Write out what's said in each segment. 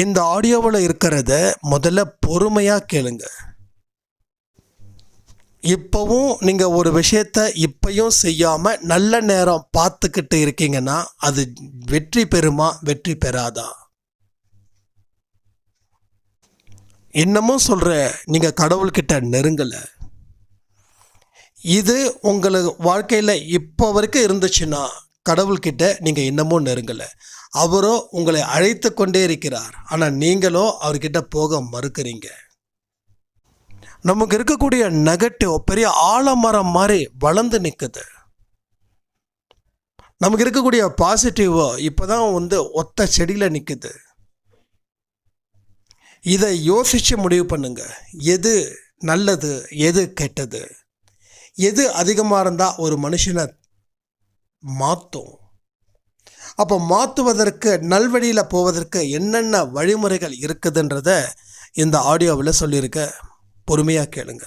இந்த ஆடியோவில் இருக்கிறத முதல்ல பொறுமையாக கேளுங்க. இப்போவும் நீங்கள் ஒரு விஷயத்த இப்பையும் செய்யாமல் நல்ல நேரம் பார்த்துக்கிட்டு இருக்கீங்கன்னா அது வெற்றி பெறுமா வெற்றி பெறாதா? இன்னமும் சொல்கிற நீங்கள் கடவுள்கிட்ட நெருங்கலை. இது உங்களுக்கு வாழ்க்கையில் இப்போ வரைக்கும் இருந்துச்சுன்னா கடவுள்கிட்ட நீங்கள் இன்னமும் நெருங்கலை. அவரோ உங்களை அழைத்து கொண்டே இருக்கிறார். ஆனால் நீங்களோ அவர்கிட்ட போக மறுக்கிறீங்க. நமக்கு இருக்கக்கூடிய நெகட்டிவ் பெரிய ஆலமரம் மாதிரி வளர்ந்து நிற்குது நமக்கு இருக்கக்கூடிய பாசிட்டிவோ இப்போ தான் வந்து ஒத்த செடியில் நிற்குது இதை யோசித்து முடிவு பண்ணுங்க. எது நல்லது எது கெட்டது? எது அதிகமாக இருந்தால் ஒரு மனுஷனை மாற்றும் அப்போ மாற்றுவதற்கு நல்வழியில் போவதற்கு என்னென்ன வழிமுறைகள் இருக்குதுன்றத இந்த ஆடியோவில் சொல்லியிருக்க பொறுமையாக கேளுங்க.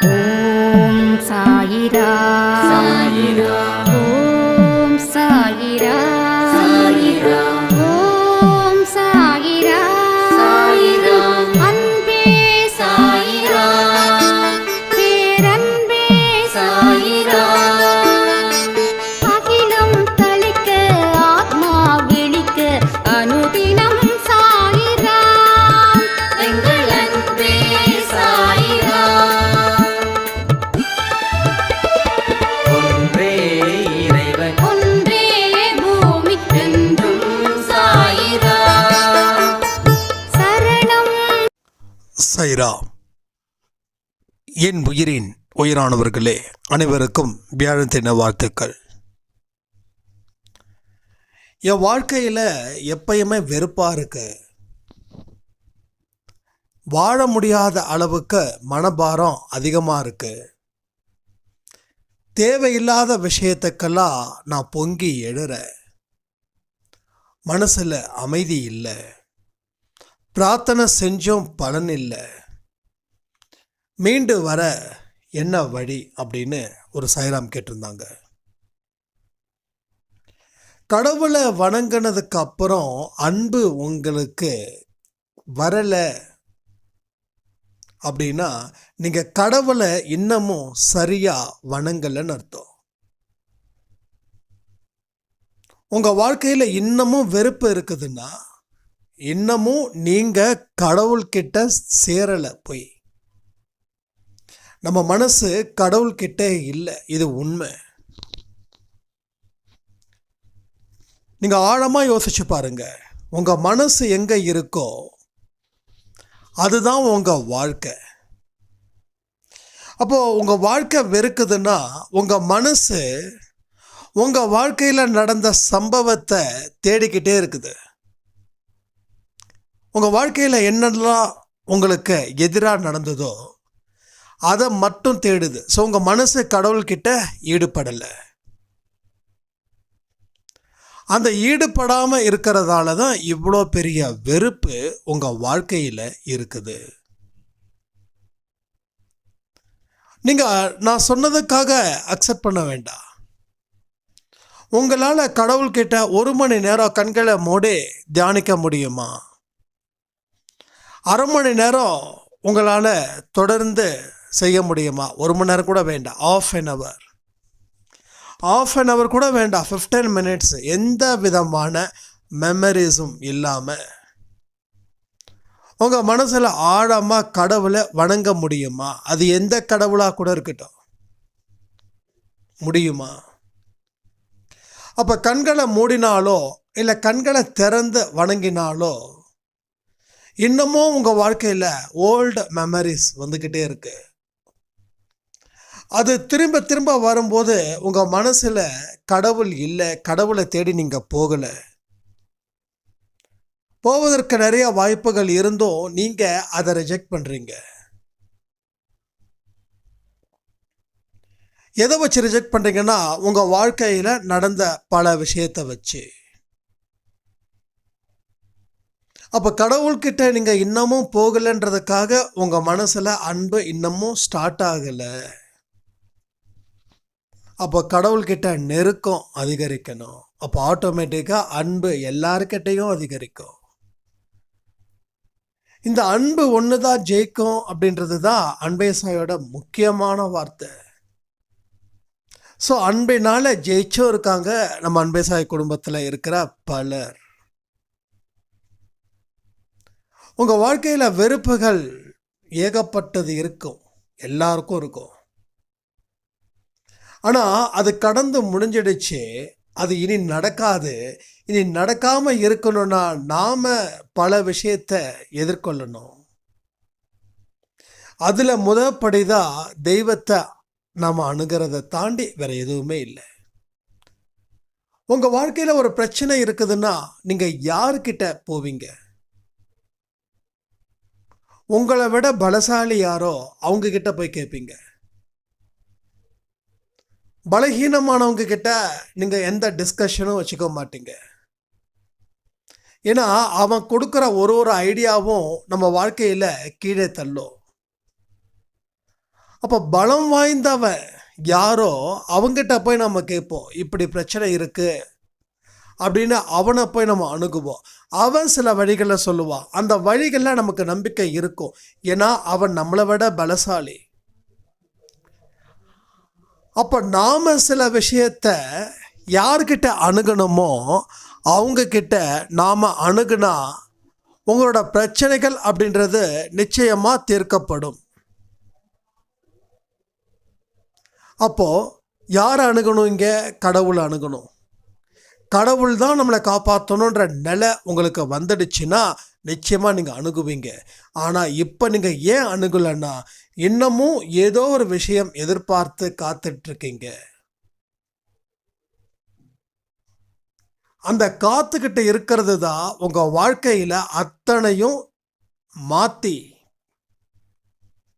ஓம் சாயிரா. சாயிரா. ஓம் சாயிரா. சாயிரா. சைரா. என் உயிரின் உயிரானவர்களே அனைவருக்கும் வியாழத்தின வாழ்த்துக்கள். என் வாழ்க்கையில் எப்பயுமே வெறுப்பாக இருக்கு. வாழ முடியாத அளவுக்கு மனபாரம் அதிகமாக இருக்கு. தேவையில்லாத விஷயத்துக்கெல்லாம் நான் பொங்கி எழுறேன். மனசில் அமைதி இல்லை. பிரார்த்தனை செஞ்சோம் பலன் இல்லை. மீண்டு வர என்ன வழி அப்படின்னு ஒரு சைராம் கேட்டிருந்தாங்க. கடவுளை வணங்கினதுக்கு அப்புறம் அன்பு உங்களுக்கு வரலை அப்படின்னா நீங்கள் கடவுளை இன்னமும் சரியாக வணங்கலைன்னு அர்த்தம். உங்கள் வாழ்க்கையில் இன்னமும் வெறுப்பு இருக்குதுன்னா இன்னமும் நீங்கள் கடவுள்கிட்ட சேரலை போய். நம்ம மனசு கடவுள்கிட்ட இல்லை இது உண்மை. நீங்கள் ஆழமாக யோசிச்சு பாருங்க உங்கள் மனசு எங்கே இருக்கோ அதுதான் உங்கள் வாழ்க்கை. அப்போது உங்கள் வாழ்க்கை வெறுக்குதுன்னா உங்கள் மனசு உங்கள் வாழ்க்கையில் நடந்த சம்பவத்தை தேடிக்கிட்டே இருக்குது. உங்கள் வாழ்க்கையில் என்னெல்லாம் உங்களுக்கு எதிராக நடந்ததோ அதை மட்டும் தேடுது. ஸோ உங்கள் மனசு கடவுள்கிட்ட ஈடுபடலை. அந்த ஈடுபடாமல் இருக்கிறதால தான் இவ்வளோ பெரிய வெறுப்பு உங்கள் வாழ்க்கையில் இருக்குது. நீங்கள் நான் சொன்னதுக்காக அக்செப்ட் பண்ண வேண்டாம். உங்களால் கடவுள்கிட்ட ஒரு மணி நேரம் கண்களை மூடி தியானிக்க முடியுமா? அரை மணி நேரம் உங்களால் தொடர்ந்து செய்ய முடியுமா? ஒரு மணி நேரம் கூட வேண்டாம். Half an hour half an hour கூட வேண்டாம். ஃபிஃப்டீன் மினிட்ஸ் எந்த விதமான மெமரிஸும் இல்லாமல் உங்கள் மனசில் ஆழமாக கடவுளை வணங்க முடியுமா? அது எந்த கடவுளாக கூட இருக்கட்டும். முடியுமா? அப்போ கண்களை மூடினாலோ இல்லை கண்களை திறந்து வணங்கினாலோ இன்னமும் உங்கள் வாழ்க்கையில் ஓல்டு மெமரிஸ் வந்துக்கிட்டே இருக்கு. அது திரும்ப திரும்ப வரும்போது உங்கள் மனசில் கடவுள் இல்லை கடவுளை தேடி நீங்கள் போகலை. போவதற்கு நிறைய வாய்ப்புகள் இருந்தும் நீங்கள் அதை ரிஜெக்ட் பண்ணுறீங்க எதை வச்சு ரிஜெக்ட் பண்ணுறீங்கன்னா உங்கள் வாழ்க்கையில் நடந்த பல விஷயத்தை வச்சு. அப்போ கடவுள்கிட்ட நீங்கள் இன்னமும் போகலைன்றதுக்காக உங்கள் மனசில் அன்பு இன்னமும் ஸ்டார்ட் ஆகலை. அப்போ கடவுள்கிட்ட நெருக்கம் அதிகரிக்கணும். அப்போ ஆட்டோமேட்டிக்காக அன்பு எல்லாருக்கிட்டையும் அதிகரிக்கும். இந்த அன்பு ஒன்று தான் ஜெயிக்கும் அப்படின்றது தான் அன்பேசாயோட முக்கியமான வார்த்தை. ஸோ அன்பினால் ஜெயிச்சும் இருக்காங்க நம்ம அன்பேசாய் குடும்பத்தில் இருக்கிற பலர். உங்கள் வாழ்க்கையில் வெறுப்புகள் ஏகப்பட்டது இருக்கும். எல்லாருக்கும் இருக்கும். ஆனால் அது கடந்து முடிஞ்சிடுச்சு. அது இனி நடக்காது. இனி நடக்காமல் இருக்கணும்னா நாம் பல விஷயத்தை எதிர்கொள்ளணும். அதில் முதப்படி தான் தெய்வத்தை நாம் அணுகிறத தாண்டி வேற எதுவுமே இல்லை. உங்கள் வாழ்க்கையில் ஒரு பிரச்சனை இருக்குதுன்னா நீங்கள் யாருக்கிட்ட போவீங்க? உங்களை விட பலசாலி யாரோ அவங்க கிட்ட போய் கேட்பீங்க பலகீனமானவங்க கிட்ட நீங்க எந்த டிஸ்கஷனும் வச்சுக்க மாட்டீங்க. ஏன்னா அவன் கொடுக்குற ஒரு ஒரு ஐடியாவும் நம்ம வாழ்க்கையில கீழே தள்ளும். அப்போ பலம் வாய்ந்தவன் யாரோ அவங்கிட்ட போய் நம்ம கேட்போம் இப்படி பிரச்சனை இருக்கு அப்படின்னு அவனை போய் நம்ம அணுகுவோம். அவன் சில வழிகளை சொல்லுவான். அந்த வழிகளில் நமக்கு நம்பிக்கை இருக்கும். ஏன்னா அவன் நம்மளை விட பலசாலி. அப்போ நாம் சில விஷயத்த யார்கிட்ட அணுகணுமோ அவங்கக்கிட்ட நாம் அணுகுனா உங்களோட பிரச்சனைகள் அப்படின்றது நிச்சயமாக தீர்க்கப்படும். அப்போது யார் அணுகணும் இங்கே? கடவுள் அணுகணும். கடவுள் தான் நம்மளை காப்பாற்றணுன்ற நிலை உங்களுக்கு வந்துடுச்சுன்னா நிச்சயமாக நீங்கள் அணுகுவீங்க. ஆனால் இப்போ நீங்கள் ஏன் அணுகலைன்னா இன்னமும் ஏதோ ஒரு விஷயம் எதிர்பார்த்து காத்துட்ருக்கீங்க. அந்த காத்துக்கிட்ட இருக்கிறது தான் உங்கள் வாழ்க்கையில் அத்தனையும் மாற்றி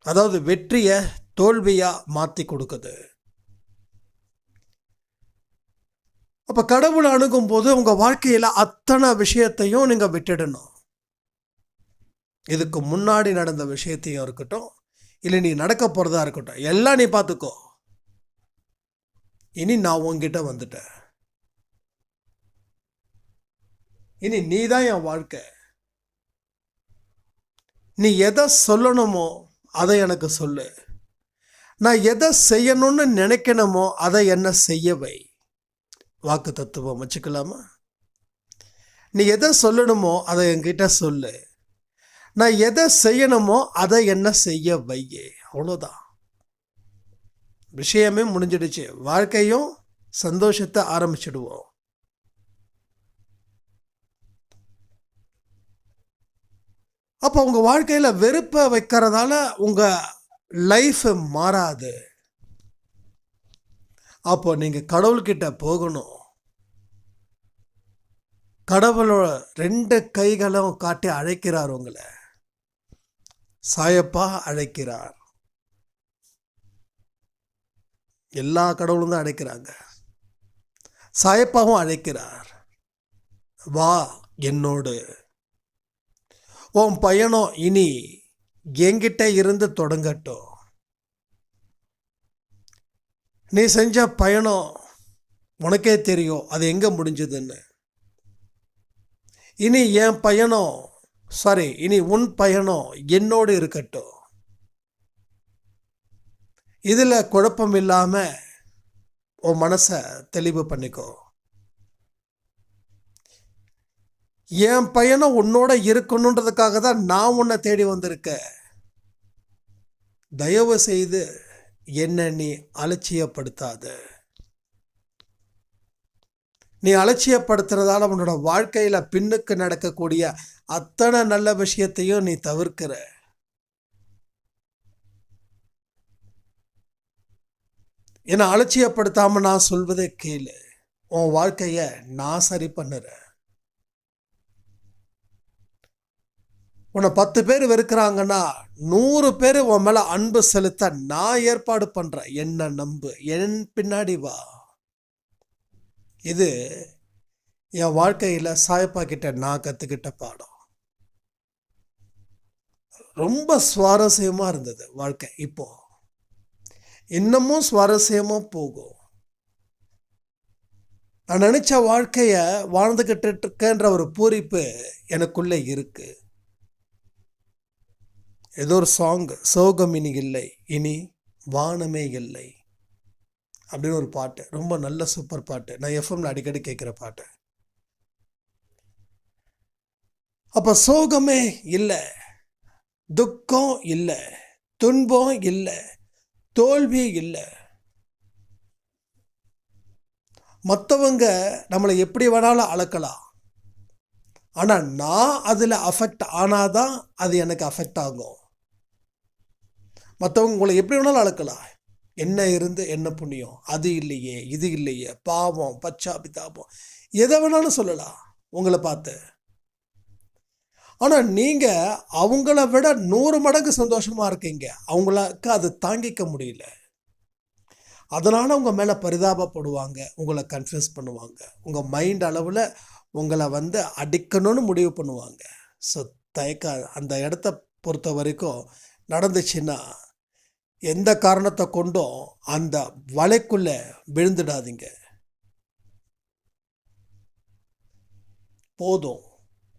அதாவது வெற்றியை தோல்வியாக மாற்றி கொடுக்குது. அப்போ கடவுளை அணுகும் போது உங்கள் வாழ்க்கையில் அத்தனை விஷயத்தையும் நீங்கள் விட்டுடணும். இதுக்கு முன்னாடி நடந்த விஷயத்தையும் இருக்கட்டும் இல்லை நீ நடக்க போகிறதா இருக்கட்டும் எல்லாம் நீ பார்த்துக்கோ இனி நான் உன்கிட்ட வந்துட்டேன். இனி நீ தான் என் வாழ்க்கை. நீ எதை சொல்லணுமோ அதை எனக்கு சொல்லு. நான் எதை செய்யணும்னு நினைக்கணுமோ அதை என்ன செய்ய வை. வாக்கு தத்துவம் வச்சுக்கலாமா நீ எதை சொல்லணுமோ அதை என்கிட்ட சொல்லு. நான் எதை செய்யணுமோ அதை என்ன செய்ய வையே. அவ்வளோதான் விஷயமே முடிஞ்சிடுச்சு. வாழ்க்கையும் சந்தோஷத்தை ஆரம்பிச்சிடுவோம். அப்போ உங்கள் வாழ்க்கையில் வெறுப்பை வைக்கிறதால உங்கள் லைஃப் மாறாது. அப்போ நீங்கள் கடவுள்கிட்ட போகணும். கடவுளோட ரெண்டு கைகளும் காட்டி அழைக்கிறார் உங்களை. சாயப்பா அழைக்கிறார். எல்லா கடவுளும் தான் அழைக்கிறாங்க. சாயப்பாவும் அழைக்கிறார். வா என்னோடு. உன் பயணம் இனி என்கிட்ட இருந்து தொடங்கட்டும். நீ செஞ்ச பயணம் உனக்கே தெரியும். அது எங்கே முடிஞ்சதுன்னு. இனி என் பயணம் சாரி இனி உன் பயணம் என்னோடு இருக்கட்டும். இதில் குழப்பம் இல்லாமல் உன் மனசை தெளிவு பண்ணிக்கோ. என் பயணம் உன்னோட இருக்கணுன்றதுக்காக தான் நான் உன்னை தேடி வந்திருக்கேன். தயவு செய்து என்ன நீ அலட்சியப்படுத்தாத. நீ அலட்சியப்படுத்துறதால உன்னோட வாழ்க்கையில் பின்னுக்கு நடக்கக்கூடிய அத்தனை நல்ல விஷயத்தையும் நீ தவிர்க்கிற. என்னை அலட்சியப்படுத்தாமல் நான் சொல்வதை கேளு. உன் வாழ்க்கையை நான் சரி பண்ணுறேன். உன்னை பத்து பேர் வெறுக்கிறாங்கன்னா நூறு பேர் உன் மேலே அன்பு செலுத்த நான் ஏற்பாடு பண்ணுறேன் என்ன நம்பு? என் பின்னாடி வா. இது என் வாழ்க்கையில் சாயப்பா கிட்ட நான் கற்றுக்கிட்ட பாடம். ரொம்ப சுவாரஸ்யமாக இருந்தது வாழ்க்கை. இப்போ இன்னமும் சுவாரஸ்யமாக போகும். நான் நினச்ச வாழ்க்கையை வாழ்ந்துக்கிட்டு இருக்கேன்ற ஒரு பூரிப்பு எனக்குள்ளே இருக்குது ஏதோ ஒரு சாங் சோகம் இனி இல்லை இனி வானமே இல்லை. அப்படின்னு ஒரு பாட்டு ரொம்ப நல்ல சூப்பர் பாட்டு. நான் எஃப்எம்ல அடிக்கடி கேட்குற பாட்டு. அப்போ சோகமே இல்லை துக்கம் இல்லை துன்பம் இல்லை தோல்வி இல்லை. மற்றவங்க நம்மளை எப்படி வேணாலும் அளக்கலாம். ஆனால் நான் அதில் அஃபெக்ட் ஆனாதான் அது எனக்கு அஃபெக்ட் ஆகும். மற்றவங்க உங்களை எப்படி வேணாலும் அளக்கலாம் என்ன இருந்து என்ன புண்ணியம்? அது இல்லையே இது இல்லையே பாவம் பச்சாபிதாபம். எதை வேணாலும் சொல்லலாம் உங்களை பார்த்து. ஆனால் நீங்கள் அவங்கள விட நூறு மடங்கு சந்தோஷமாக இருக்கீங்க. அவங்களுக்கு அது தாங்கிக்க முடியல. அதனால் உங்கள் மேலே பரிதாபப்படுவாங்க உங்களை கன்ஃபியூஸ் பண்ணுவாங்க. உங்கள் மைண்ட் அளவில் உங்களை வந்து அடிக்கணும்னு முடிவு பண்ணுவாங்க. ஸோ தயக்க அந்த இடத்த பொறுத்த வரைக்கும் நடந்துச்சுன்னா எந்த காரணத்தை கொண்டும் அந்த வலைக்குள்ளே விழுந்துடாதீங்க. போதும்.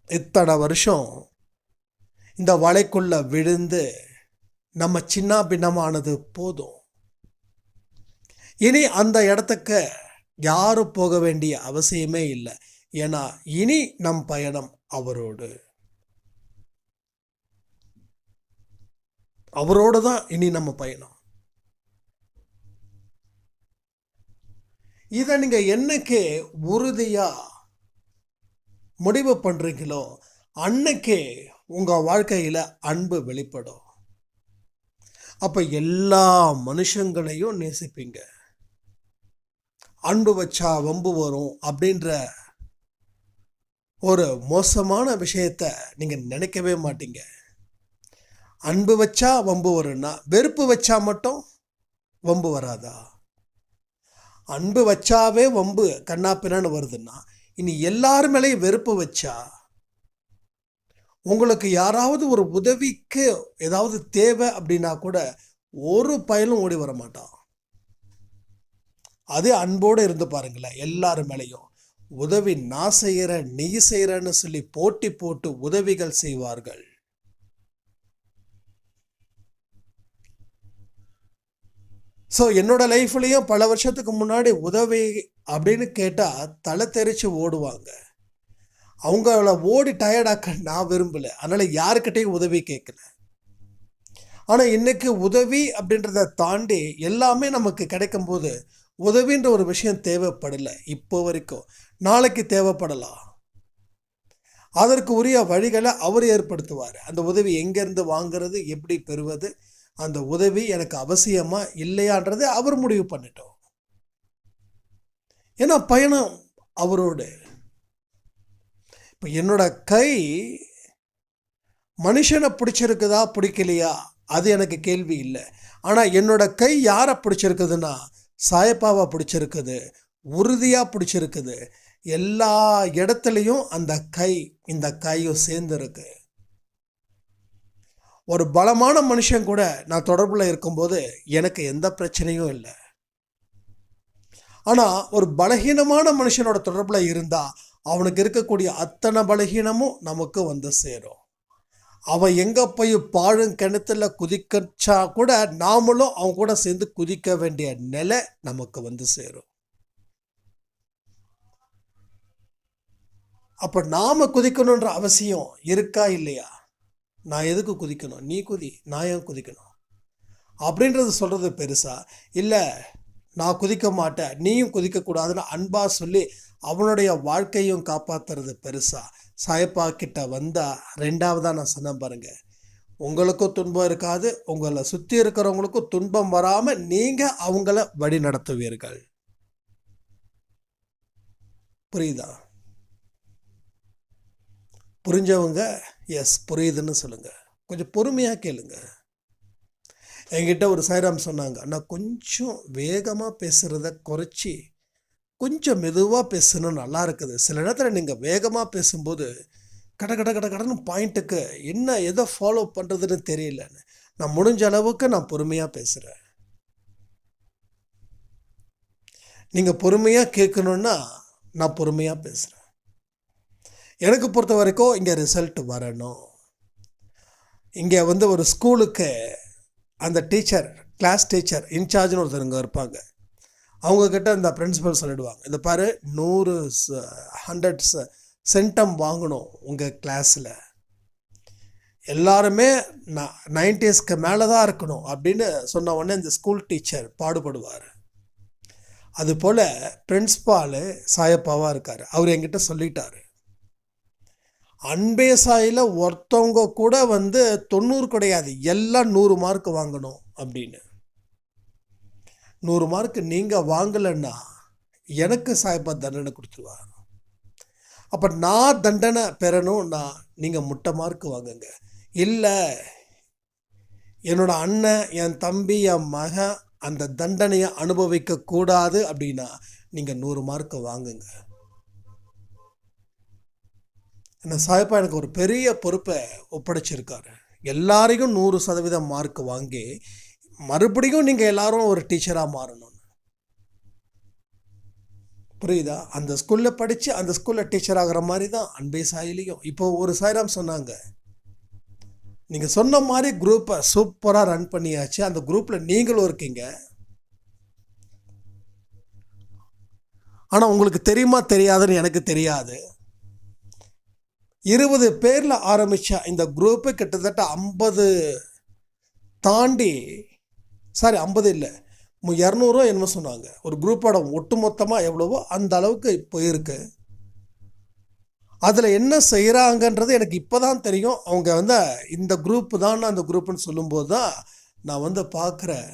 இத்தனை வருஷம் இந்த வலைக்குள்ள விழுந்து நம்ம சின்ன பின்னமானது போதும். இனி அந்த இடத்துக்கு யாரும் போக வேண்டிய அவசியமே இல்லை. ஏன்னா இனி நம் பயணம் அவரோடு. அவரோட தான் இனி நம்ம பயணம். இதை நீங்கள் என்னைக்கு உறுதியாக முடிவு பண்ணுறீங்களோ அன்னைக்கே உங்கள் வாழ்க்கையில் அன்பு வெளிப்படும். அப்போ எல்லா மனுஷங்களையும் நேசிப்பீங்க. அன்பு வச்சா வம்பு வரும் அப்படின்ற ஒரு மோசமான விஷயத்த நீங்கள் நினைக்கவே மாட்டீங்க. அன்பு வச்சா வம்பு வரும்னா வெறுப்பு வச்சா மட்டும் வம்பு வராதா? அன்பு வச்சாவே வம்பு கண்ணாப்பினான்னு வருதுன்னா இனி எல்லார் மேலேயும் வெறுப்பு வச்சா உங்களுக்கு யாராவது ஒரு உதவிக்கு ஏதாவது தேவை அப்படின்னா கூட ஒரு பயலும் ஓடி வர மாட்டான். அதே அன்போடு இருந்து பாருங்களேன் எல்லார் மேலேயும். உதவி நான் செய்கிறேன் நீ செய்கிறேன்னு சொல்லி போட்டி போட்டு உதவிகள் செய்வார்கள். ஸோ என்னோட லைஃப்லேயும் பல வருஷத்துக்கு முன்னாடி உதவி அப்படின்னு கேட்டால் தலை தெரித்து ஓடுவாங்க. அவங்கள ஓடி டயர்டாக்க நான் விரும்பலை. அதனால் யாருக்கிட்டையும் உதவி கேட்கல ஆனால் இன்றைக்கு உதவி அப்படின்றத தாண்டி எல்லாமே நமக்கு கிடைக்கும்போது உதவின்ற ஒரு விஷயம் தேவைப்படலை. இப்போ வரைக்கும். நாளைக்கு தேவைப்படலாம். அதற்கு உரிய வழிகளை அவர் ஏற்படுத்துவார். அந்த உதவி எங்கேருந்து வாங்கிறது எப்படி பெறுவது அந்த உதவி எனக்கு அவசியமா இல்லையான்றதை அவர் முடிவு பண்ணிட்டோம் ஏன்னா பயணம் அவரோடு. இப்போ என்னோட கை மனுஷனை பிடிச்சிருக்குதா பிடிக்கலையா? அது எனக்கு கேள்வி இல்லை. ஆனால் என்னோட கை யாரை பிடிச்சிருக்குதுன்னா சாயப்பாவை பிடிச்சிருக்குது உறுதியாக பிடிச்சிருக்குது. எல்லா இடத்துலையும் அந்த கை இந்த கையும் சேர்ந்துருக்கு. ஒரு பலமான மனுஷன் கூட நான் தொடர்பில் இருக்கும்போது எனக்கு எந்த பிரச்சனையும் இல்லை. ஆனால் ஒரு பலகீனமான மனுஷனோட தொடர்பில் இருந்தால் அவனுக்கு இருக்கக்கூடிய அத்தனை பலகீனமும் நமக்கு வந்து சேரும். அவன் எங்கே போய் பாழும் கிணத்துல குதிக்கச்சா கூட நாமளும் அவன் கூட சேர்ந்து குதிக்க வேண்டிய நிலை நமக்கு வந்து சேரும். அப்போ நாம் குதிக்கணுன்ற அவசியம் இருக்கா இல்லையா? நான் எதுக்கு குதிக்கணும்? நீ குதி நான் ஏன் குதிக்கணும்? அப்படின்றது சொல்கிறது பெருசா. இல்லை நான் குதிக்க மாட்டேன் நீயும் குதிக்கக்கூடாதுன்னு அன்பாக சொல்லி அவனுடைய வாழ்க்கையும் காப்பாத்துறது பெருசா. சாயப்பா கிட்ட வந்தால் ரெண்டாவதாக நான் சொன்ன பாருங்கள் உங்களுக்கும் துன்பம் இருக்காது உங்களை சுற்றி இருக்கிறவங்களுக்கும் துன்பம் வராமல் நீங்கள் அவங்கள வழி நடத்துவீர்கள் புரியுதா? புரிஞ்சவங்க எஸ் புரியுதுன்னு சொல்லுங்கள் கொஞ்சம் பொறுமையாக கேளுங்க. என்கிட்ட ஒரு சாய்ராம் சொன்னாங்க நான் கொஞ்சம் வேகமாக பேசுகிறத குறைச்சி கொஞ்சம் மெதுவாக பேசணும் நல்லா இருக்குது. சில நேரத்தில் நீங்கள் வேகமாக பேசும்போது கட கட கட கடன்னு பாயிண்ட்டுக்கு என்ன எதை ஃபாலோ பண்ணுறதுன்னு தெரியலன்னு. நான் முடிஞ்ச அளவுக்கு நான் பொறுமையாக பேசுகிறேன் நீங்கள் பொறுமையாக கேட்கணுன்னா நான் பொறுமையாக பேசுகிறேன் எனக்கு பொறுத்த வரைக்கும் இங்கே ரிசல்ட் வரணும். இங்கே வந்து ஒரு ஸ்கூலுக்கு அந்த டீச்சர் கிளாஸ் டீச்சர் இன்சார்ஜ்னு ஒருத்தருங்க இருப்பாங்க. அவங்கக்கிட்ட இந்த பிரின்ஸிபல் சொல்லிடுவாங்க. இந்த பாரு நூறு ஹண்ட்ரட் சென்டம் வாங்கணும் உங்கள் கிளாஸில் எல்லாருமே நைன்டிஸ்க்கு மேலே தான் இருக்கணும். அப்படின்னு சொன்ன உடனே இந்த ஸ்கூல் டீச்சர் பாடுபடுவார். அதுபோல் பிரின்ஸ்பாலு சாயப்பாவாக இருக்கார். அவர் என்கிட்ட சொல்லிட்டாரு. அன்பே சாயில் ஒருத்தவங்க கூட வந்து தொண்ணூறு கிடையாது. எல்லாம் நூறு மார்க் வாங்கணும் அப்படின்னு. நூறு மார்க் நீங்கள் வாங்கலைன்னா எனக்கு சாயப்பா தண்டனை கொடுத்துருவார். அப்போ நான் தண்டனை பெறணும்னா நீங்கள் முட்டை மார்க் வாங்குங்க. இல்லை என்னோட அண்ணன் என் தம்பி என் மகன் அந்த தண்டனையை அனுபவிக்கக்கூடாது அப்படின்னா நீங்கள் நூறு மார்க் வாங்குங்க. என்ன சாயப்பா எனக்கு ஒரு பெரிய பொறுப்பை ஒப்படைச்சிருக்காரு. எல்லாரையும் நூறு சதவீதம் மார்க் வாங்கி மறுபடியும் நீங்கள் எல்லாரும் ஒரு டீச்சராக மாறணும் புரியுதா? அந்த ஸ்கூலில் படித்து அந்த ஸ்கூலில் டீச்சர் ஆகிற மாதிரி தான் அன்பே சாயிலையும். இப்போ ஒரு சாய்ராம் சொன்னாங்க நீங்கள் சொன்ன மாதிரி குரூப்பை சூப்பராக ரன் பண்ணியாச்சு. அந்த குரூப்பில் நீங்களும் இருக்கீங்க. ஆனால் உங்களுக்கு தெரியுமா தெரியாதுன்னு எனக்கு தெரியாது. இருபது பேரில் ஆரம்பித்த இந்த குரூப்பு கிட்டத்தட்ட ஐம்பது தாண்டி சாரி ஐம்பது இல்லை இரநூறுவா என்னமோ சொன்னாங்க. ஒரு குரூப்போட ஒட்டுமொத்தமாக எவ்வளவோ அந்த அளவுக்கு போயிருக்கு. அதில் என்ன செய்கிறாங்கன்றது எனக்கு இப்போ தான் தெரியும். அவங்க வந்து இந்த குரூப்பு தான் அந்த குரூப்புன்னு சொல்லும்போது தான் நான் வந்து பார்க்குறேன்.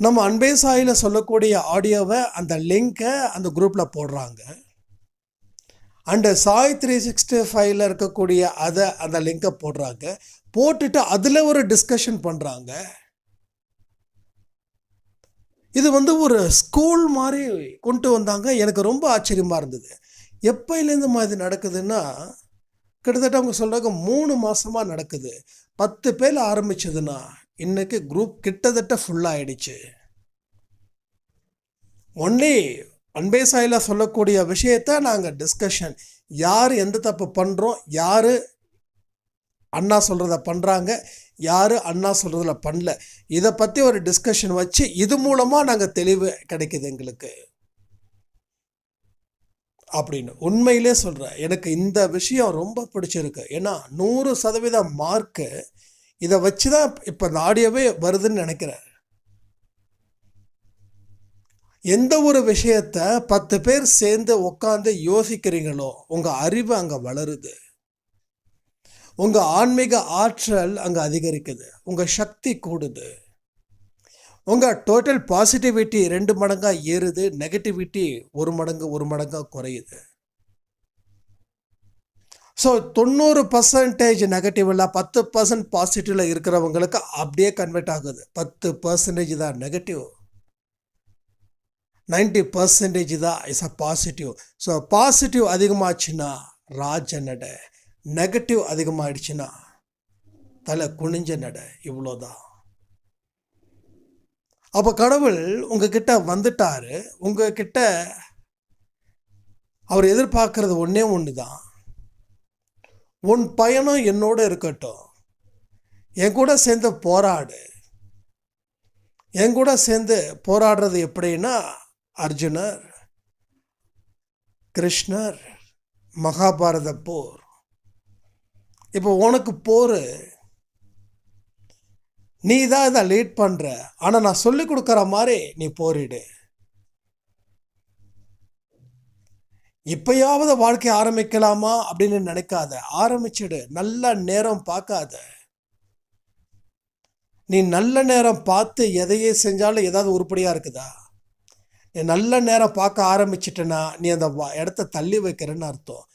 நம்ம அன்பே சாயில் சொல்லக்கூடிய ஆடியோவை அந்த லிங்கை அந்த குரூப்பில் போடுறாங்க. அண்டு சாய் த்ரீ சிக்ஸ்டி ஃபைவ்ல இருக்கக்கூடிய அதை அந்த லிங்கை போடுறாங்க. போட்டுட்டு அதில் ஒரு டிஸ்கஷன் பண்ணுறாங்க இது வந்து ஒரு ஸ்கூல் மாதிரி கொண்டு வந்தாங்க. எனக்கு ரொம்ப ஆச்சரியமாக இருந்தது. எப்போலேருந்து இது நடக்குதுன்னா கிட்டத்தட்ட அவங்க சொல்கிறாங்க மூணு மாதமாக நடக்குது. பத்து பேர் ஆரம்பிச்சதுன்னா இன்றைக்கி குரூப் கிட்டத்தட்ட ஃபுல்லாகிடுச்சு ஒன்லி அன்பே சாயில் சொல்லக்கூடிய விஷயத்த நாங்கள் டிஸ்கஷன் யார் எந்த தப்பு பண்ணுறோம் யார் அண்ணா சொல்கிறத பண்ணுறாங்க யார் அண்ணா சொல்கிறதுல பண்ணல. இதை பற்றி ஒரு டிஸ்கஷன் வச்சு இது மூலமாக நாங்கள் தெளிவு கிடைக்குது எங்களுக்கு. அப்படின்னு உண்மையிலே சொல்கிறேன் எனக்கு இந்த விஷயம் ரொம்ப பிடிச்சிருக்கு. ஏன்னா நூறு சதவீத மார்க்கு இதை வச்சு தான் இப்போ இந்த ஆடியோவே வருதுன்னு நினைக்கிறேன். எந்த ஒரு விஷயத்த பத்து பேர் சேர்ந்து உட்காந்து யோசிக்கிறீங்களோ உங்கள் அறிவு அங்கே வளருது. உங்கள் ஆன்மீக ஆற்றல் அங்கே அதிகரிக்குது. உங்கள் சக்தி கூடுது. உங்கள் டோட்டல் பாசிட்டிவிட்டி ரெண்டு மடங்காக ஏறுது நெகட்டிவிட்டி ஒரு மடங்கு ஒரு மடங்காக குறையுது. ஸோ தொண்ணூறு பர்சன்டேஜ் நெகட்டிவில் பத்து பர்சன்ட் பாசிட்டிவில் இருக்கிறவங்களுக்கு அப்படியே கன்வெர்ட் ஆகுது. பத்து பர்சன்டேஜ் தான் நெகட்டிவ் நைன்டி பர்சன்டேஜ் தான் is a positive so positive அதிகமாச்சுன்னா ராஜ நடை நெகட்டிவ் அதிகமாகிடுச்சுன்னா தலை குனிஞ்ச நடை இவ்வளோதான். அப்போ கடவுள் உங்ககிட்ட வந்துட்டாரு. உங்ககிட்ட அவர் எதிர்பார்க்கறது ஒன்றே ஒன்று தான் உன் பயணம் என்னோட இருக்கட்டும். என் கூட சேர்ந்து போராடு. என் கூட சேர்ந்து போராடுறது எப்படின்னா அர்ஜுனர் கிருஷ்ணர் மகாபாரத போர் இப்போ உனக்கு போர். நீ தான் இதை லீட் பண்ணுற ஆனால் நான் சொல்லி கொடுக்குற மாதிரி நீ போரிடு. இப்பயாவது வாழ்க்கை ஆரம்பிக்கலாமா அப்படின்னு நினைக்காத. ஆரம்பிச்சிடு. நல்ல நேரம் பார்க்காத. நீ நல்ல நேரம் பார்த்து எதையே செஞ்சாலும் ஏதாவது உருப்படியாக இருக்குதா? நல்ல நேரம் பார்க்க ஆரம்பிச்சிட்டனா நீ அந்த இடத்த தள்ளி வைக்கிறேன்னு அர்த்தம்.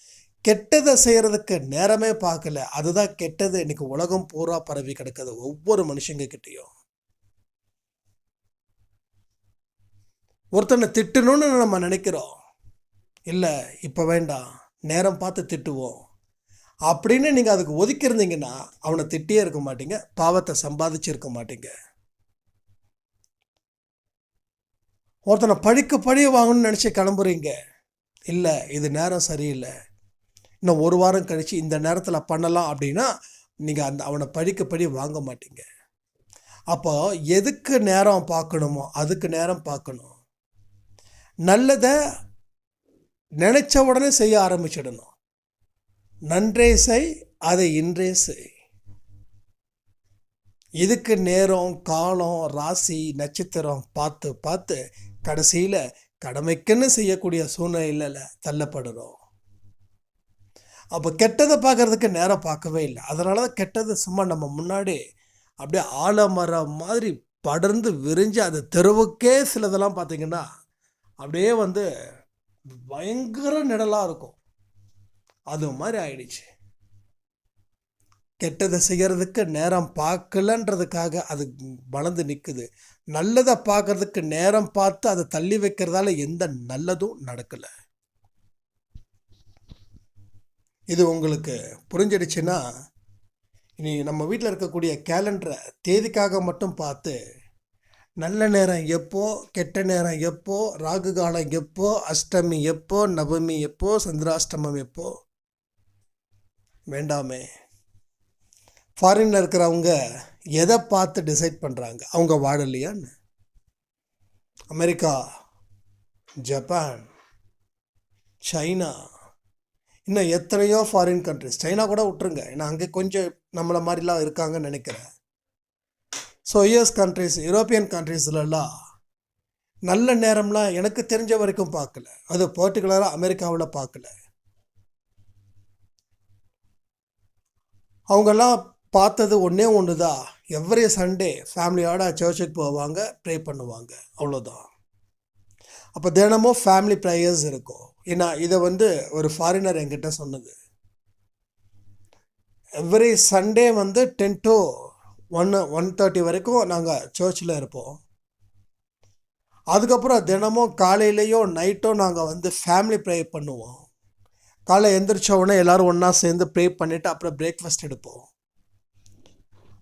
கெட்டதை செய்கிறதுக்கு நேரமே பார்க்கல. அதுதான் கெட்டது. இன்னைக்கு உலகம் பூரா பரவி கிடக்குது. ஒவ்வொரு மனுஷங்க கிட்டேயும் ஒருத்தனை திட்டணும்னு நம்ம நினைக்கிறோம். இல்லை இப்போ வேண்டாம். நேரம் பார்த்து திட்டுவோம். அப்படின்னு நீங்கள் அதுக்கு ஒதுக்கியிருந்தீங்கன்னா அவனை திட்டியே இருக்க மாட்டீங்க. பாவத்தை சம்பாதிச்சு இருக்க மாட்டீங்க. ஒருத்தனை பழிக்கு பழிய வாங்கணும்னு நினச்சி கிளம்புறீங்க. இல்லை இது நேரம் சரியில்லை. இன்னும் ஒரு வாரம் கழித்து இந்த நேரத்தில் பண்ணலாம் அப்படின்னா நீங்கள் அந்த அவனை பழிக்கு பழி வாங்க மாட்டீங்க. அப்போ எதுக்கு நேரம் பார்க்கணுமோ அதுக்கு நேரம் பார்க்கணும். நல்லதை நினச்ச உடனே செய்ய ஆரம்பிச்சிடணும். நன்றே செய் அதை இன்றே செய். இதுக்கு நேரம் காலம் ராசி நட்சத்திரம் பார்த்து பார்த்து கடைசியில் கடமைக்குன்னு செய்யக்கூடிய சூழ்நிலையில் தள்ளப்படுறோம். அப்போ கெட்டதை பார்க்கறதுக்கு நேரம் பார்க்கவே இல்லை. அதனால தான் கெட்டது சும்மா நம்ம முன்னாடி அப்படியே ஆலமரம் மாதிரி படர்ந்து விரிஞ்சு அது தெருவுக்கே சிலதெல்லாம் பார்த்தீங்கன்னா அப்படியே வந்து பயங்கர நிழலாக இருக்கும். அது மாதிரி ஆயிடுச்சு. கெட்டதை செய்கிறதுக்கு நேரம் பார்க்கலன்றதுக்காக அது வளர்ந்து நிற்குது நல்லதை பார்க்கறதுக்கு நேரம் பார்த்து அதை தள்ளி வைக்கிறதால எந்த நல்லதும் நடக்கலை. இது உங்களுக்கு புரிஞ்சிடுச்சுன்னா இனி நம்ம வீட்டில் இருக்கக்கூடிய கேலண்டரை தேதிக்காக மட்டும் பார்த்து நல்ல நேரம் எப்போ கெட்ட நேரம் எப்போ ராகு காலம் எப்போ அஷ்டமி எப்போ நவமி எப்போ சந்திராஷ்டமம் எப்போ? வேண்டாமே. ஃபாரினில் இருக்கிறவங்க எதை பார்த்து டிசைட் பண்ணுறாங்க அவங்க வாழலையான்னு அமெரிக்கா ஜப்பான் சைனா. இன்னும் எத்தனையோ ஃபாரின் கண்ட்ரிஸ் சைனா கூட விட்டுருங்க. ஏன்னா அங்கே கொஞ்சம் நம்மளை மாதிரிலாம் இருக்காங்கன்னு நினைக்கிறேன். ஸோ யூஎஸ் கண்ட்ரிஸ் யூரோப்பியன் கண்ட்ரீஸ்லலாம் நல்ல நேரம்லாம் எனக்கு தெரிஞ்ச வரைக்கும் பார்க்கல. அது பர்டிகுலராக அமெரிக்காவில் பார்க்கல. அவங்கெல்லாம் பார்த்தது ஒன்றே ஒன்று தான் எவ்ரி சண்டே ஃபேமிலியோட சர்ச்சுக்கு போவாங்க ப்ரே பண்ணுவாங்க. அவ்வளோதான் அப்போ தினமும் ஃபேமிலி ப்ரேயர்ஸ் இருக்கும். ஏன்னா இதை வந்து ஒரு ஃபாரினர் என்கிட்ட சொன்னது. எவ்ரி சண்டே வந்து டென் டு ஒன்று ஒன் தேர்ட்டி வரைக்கும் நாங்கள் சர்ச்சில் இருப்போம். அதுக்கப்புறம் தினமும் காலையிலையும் நைட்டும் நாங்கள் வந்து ஃபேமிலி ப்ரே பண்ணுவோம். காலை எந்திரிச்ச உடனே எல்லோரும் ஒன்றா சேர்ந்து ப்ரே பண்ணிவிட்டு அப்புறம் பிரேக்ஃபாஸ்ட் எடுப்போம்.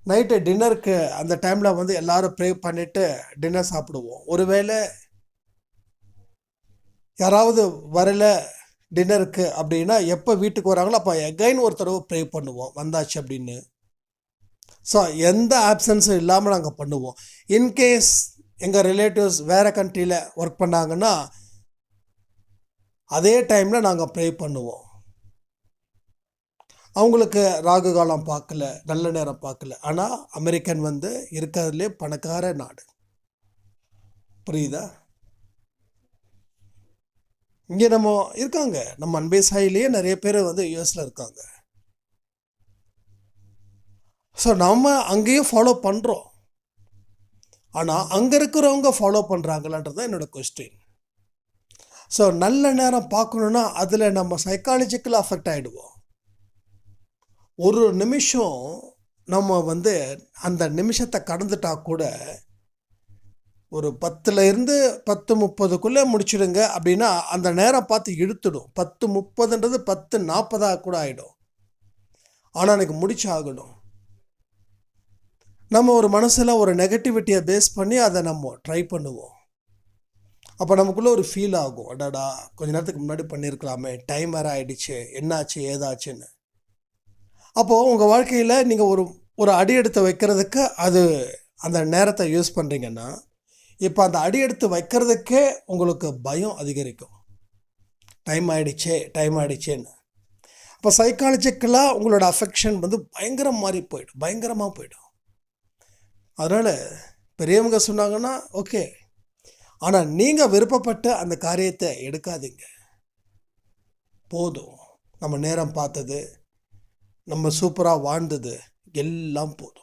நைட்டு டின்னருக்கு அந்த டைமில் வந்து எல்லாரும் ப்ரே பண்ணிவிட்டு டின்னர் சாப்பிடுவோம். ஒருவேளை யாராவது வரல டின்னருக்கு அப்படின்னா எப்போ வீட்டுக்கு வராங்களோ அப்போ எகைன் ஒரு தடவை ப்ரே பண்ணுவோம். வந்தாச்சு அப்படின்னு. ஸோ எந்த ஆப்சன்ஸும் இல்லாமல் நாங்கள் பண்ணுவோம். இன்கேஸ் எங்கள் ரிலேட்டிவ்ஸ் வேறு கண்ட்ரியில் ஒர்க் பண்ணாங்கன்னா அதே டைமில் நாங்கள் ப்ரே பண்ணுவோம். அவங்களுக்கு ராகு காலம் பார்க்கல நல்ல நேரம் பார்க்கல. ஆனால் அமெரிக்கன் வந்து இருக்கிறதுலே பணக்கார நாடு. புரியுதா? இங்கே நம்ம இருக்காங்க. நம்ம அன்பே சாயிலேயே நிறைய பேர் வந்து யூஎஸில் இருக்காங்க. ஸோ நம்ம அங்கேயும் ஃபாலோ பண்ணுறோம் ஆனால் அங்கே இருக்கிறவங்க ஃபாலோ பண்ணுறாங்களான்றது தான் என்னோடய கொஸ்டின் ஸோ நல்ல நேரம் பார்க்கணுன்னா அதில் நம்ம சைக்காலஜிக்கலாக அஃபெக்ட் ஆகிடுவோம் ஒரு நிமிஷம் நம்ம வந்து அந்த நிமிஷத்தை கடந்துட்டா கூட ஒரு பத்துலேருந்து பத்து முப்பதுக்குள்ளே முடிச்சிடுங்க அப்படின்னா அந்த நேரம் பார்த்து இழுத்துடும். பத்து முப்பதுன்றது பத்து நாற்பதாக கூட ஆகிடும் ஆனால் எனக்கு முடிச்சாகணும். நம்ம ஒரு மனசில் ஒரு நெகட்டிவிட்டியை பேஸ் பண்ணி அதை நம்ம ட்ரை பண்ணுவோம். அப்போ நமக்குள்ளே ஒரு ஃபீல் ஆகும். அடாடா கொஞ்ச நேரத்துக்கு முன்னாடி பண்ணியிருக்கலாமே டைம் வேறு ஆயிடுச்சு என்னாச்சு ஏதாச்சுன்னு. அப்போது உங்கள் வாழ்க்கையில் நீங்கள் ஒரு ஒரு அடி எடுத்து வைக்கிறதுக்கு அது அந்த நேரத்தை யூஸ் பண்ணுறீங்கன்னா இப்போ அந்த அடி எடுத்து வைக்கிறதுக்கே உங்களுக்கு பயம் அதிகரிக்கும். டைம் ஆகிடுச்சே டைம் ஆகிடுச்சேன்னு அப்போ சைக்காலஜிக்கலாக உங்களோட அஃபெக்ஷன் வந்து பயங்கரம் மாறி போயிடும் பயங்கரமாக போயிடும். அதனால் பெரியவங்க சொன்னாங்கன்னா ஓகே. ஆனால் நீங்கள் விருப்பப்பட்ட அந்த காரியத்தை எடுக்காதீங்க. போதும். நம்ம நேரம் பார்த்தது நம்ம சூப்பராக வாழ்ந்தது. எல்லாம் போதும்.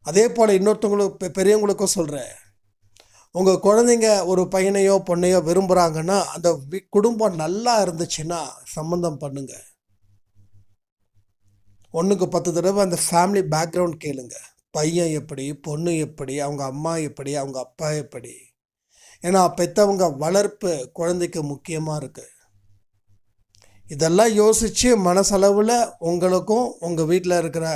அதே போல் இன்னொருத்தவங்களுக்கு பெரியவங்களுக்கும் சொல்கிறேன் உங்கள் குழந்தைங்க ஒரு பையனையோ பொண்ணையோ விரும்புகிறாங்கன்னா அந்த வி- குடும்பம் நல்லா இருந்துச்சுன்னா சம்மந்தம் பண்ணுங்க. ஒன்றுக்கு பத்து தடவை அந்த ஃபேமிலி பேக்ரவுண்ட் கேளுங்க. பையன் எப்படி பொண்ணு எப்படி அவங்க அம்மா எப்படி அவங்க அப்பா எப்படி. ஏன்னா பெற்றவங்க வளர்ப்பு குழந்தைக்கு முக்கியமாக இருக்குது இதெல்லாம் யோசித்து மனசளவில் உங்களுக்கும் உங்கள் வீட்டில் இருக்கிற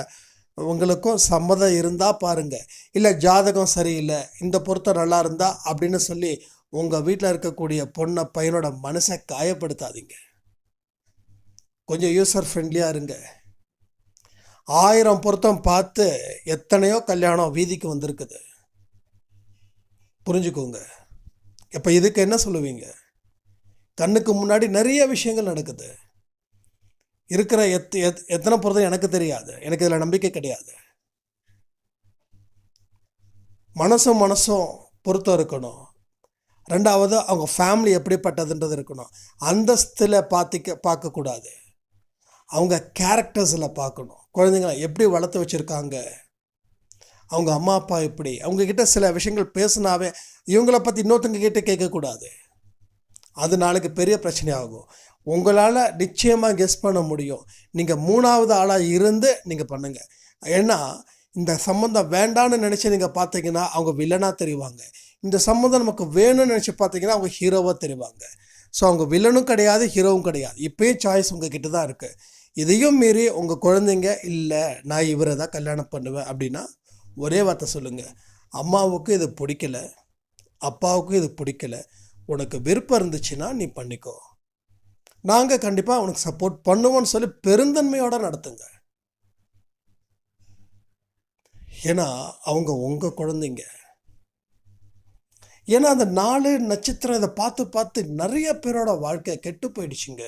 உங்களுக்கும் சம்மதம் இருந்தால் பாருங்கள் இல்லை ஜாதகம் சரியில்லை இந்த பொருத்தம் நல்லா இருந்தா அப்படின்னு சொல்லி உங்கள் வீட்டில் இருக்கக்கூடிய பொண்ணை பையனோட மனசை காயப்படுத்தாதீங்க. கொஞ்சம் யூசர் ஃப்ரெண்ட்லியாக இருங்க. ஆயிரம் பொருத்தம் பார்த்து எத்தனையோ கல்யாணம் வீதிக்கு வந்திருக்குது. புரிஞ்சுக்கோங்க. இப்போ இதுக்கு என்ன சொல்லுவீங்க? கண்ணுக்கு முன்னாடி நிறைய விஷயங்கள் நடக்குது. இருக்கிற எத் எத் எத்தனை பொருத்தம் எனக்கு தெரியாது. எனக்கு இதில் நம்பிக்கை கிடையாது. மனசும் மனசும் பொருத்தம் இருக்கணும். ரெண்டாவது அவங்க ஃபேமிலி எப்படிப்பட்டதுன்றது இருக்கணும். அந்தஸ்தில் பார்த்திக்க பார்க்கக்கூடாது. அவங்க கேரக்டர்ஸில் பார்க்கணும். குழந்தைங்கள எப்படி வளர்த்து வச்சுருக்காங்க? அவங்க அம்மா அப்பா எப்படி? அவங்கக்கிட்ட சில விஷயங்கள் பேசுனாவே இவங்கள பற்றி இன்னொருத்தங்க கிட்டே கேட்கக்கூடாது. அது நாளைக்கு பெரிய பிரச்சனையாகும். உங்களால் நிச்சயமாக கெஸ் பண்ண முடியும். நீங்கள் மூணாவது ஆளாக இருந்து நீங்கள் பண்ணுங்கள் ஏன்னா இந்த சம்மந்தம் வேண்டான்னு நினச்சி நீங்கள் பார்த்தீங்கன்னா அவங்க வில்லனாக தெரிவாங்க. இந்த சம்மந்தம் நமக்கு வேணும்னு நினச்சி பார்த்தீங்கன்னா அவங்க ஹீரோவாக தெரிவாங்க. ஸோ அவங்க வில்லனும் கிடையாது ஹீரோவும் கிடையாது. இப்போயும் சாய்ஸ் உங்கள் கிட்ட தான் இருக்குது இதையும் மீறி உங்கள் குழந்தைங்க இல்லை நான் இவரை தான் கல்யாணம் பண்ணுவேன் அப்படின்னா ஒரே வார்த்தை சொல்லுங்கள் அம்மாவுக்கு இது பிடிக்கல. அப்பாவுக்கும் இது பிடிக்கல. உனக்கு விருப்பம் இருந்துச்சுன்னா நீ பண்ணிக்கோ. நாங்கள் கண்டிப்பாக உனக்கு சப்போர்ட் பண்ணுவோம்னு சொல்லி பெருந்தன்மையோட நடத்துங்க. ஏன்னா அவங்க உங்கள் குழந்தைங்க. ஏன்னா அந்த நாலு நட்சத்திரம் இதை பார்த்து பார்த்து நிறைய பேரோட வாழ்க்கை கெட்டு போயிடுச்சுங்க.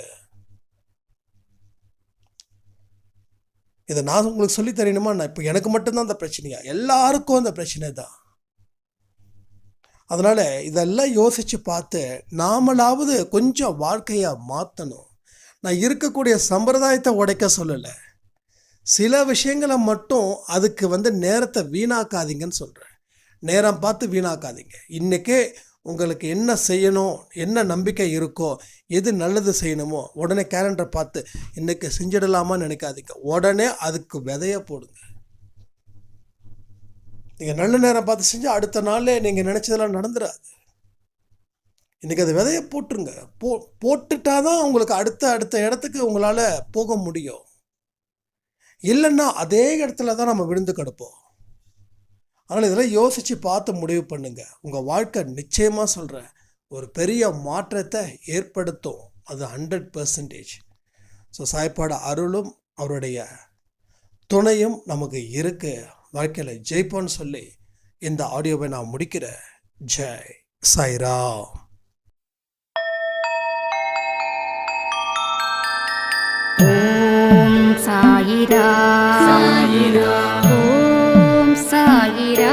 இதை நான் உங்களுக்கு சொல்லி தரணுமா? நான் இப்போ எனக்கு மட்டும்தான் அந்த பிரச்சனையா? எல்லாருக்கும் அந்த பிரச்சனை தான். அதனால் இதெல்லாம் யோசித்து பார்த்து நாமளாவது கொஞ்சம் வாழ்க்கையை மாற்றணும் நான் இருக்கக்கூடிய சம்பிரதாயத்தை உடைக்க சொல்லலை. சில விஷயங்களை மட்டும் அதுக்கு வந்து நேரத்தை வீணாக்காதீங்கன்னு சொல்கிறேன் நேரம் பார்த்து வீணாக்காதீங்க. இன்றைக்கே உங்களுக்கு என்ன செய்யணும் என்ன நம்பிக்கை இருக்கோ எது நல்லது செய்யணுமோ உடனே கேலண்டர் பார்த்து இன்றைக்கி செஞ்சிடலாமான்னு நினைக்காதீங்க. உடனே அதுக்கு விதைய போடுங்க. நீங்கள் நல்ல நேரம் பார்த்து செஞ்சால் அடுத்த நாளே நீங்கள் நினச்சதெல்லாம் நடந்துடாது இன்றைக்கி அது விதைய போட்டுருங்க. போ போட்டுட்டா தான் உங்களுக்கு அடுத்த அடுத்த இடத்துக்கு உங்களால் போக முடியும். இல்லைன்னா அதே இடத்துல தான் நம்ம விழுந்து கிடப்போம். அதனால் இதெல்லாம் யோசித்து பார்த்து முடிவு பண்ணுங்கள் உங்கள் வாழ்க்கை நிச்சயமாக சொல்கிறேன் ஒரு பெரிய மாற்றத்தை ஏற்படுத்தும். அது ஹண்ட்ரட் பர்சன்டேஜ் ஸோ சாய்ப்பாட அருளும் அவருடைய துணையும் நமக்கு இருக்குது வாழ்க்கையில் ஜெயிப்போன்னு சொல்லி இந்த ஆடியோவை நான் முடிக்கிறேன் ஜெய் சாய்ராம். ஓம் சாயிரா சாயிரா ஓம் சாயிரா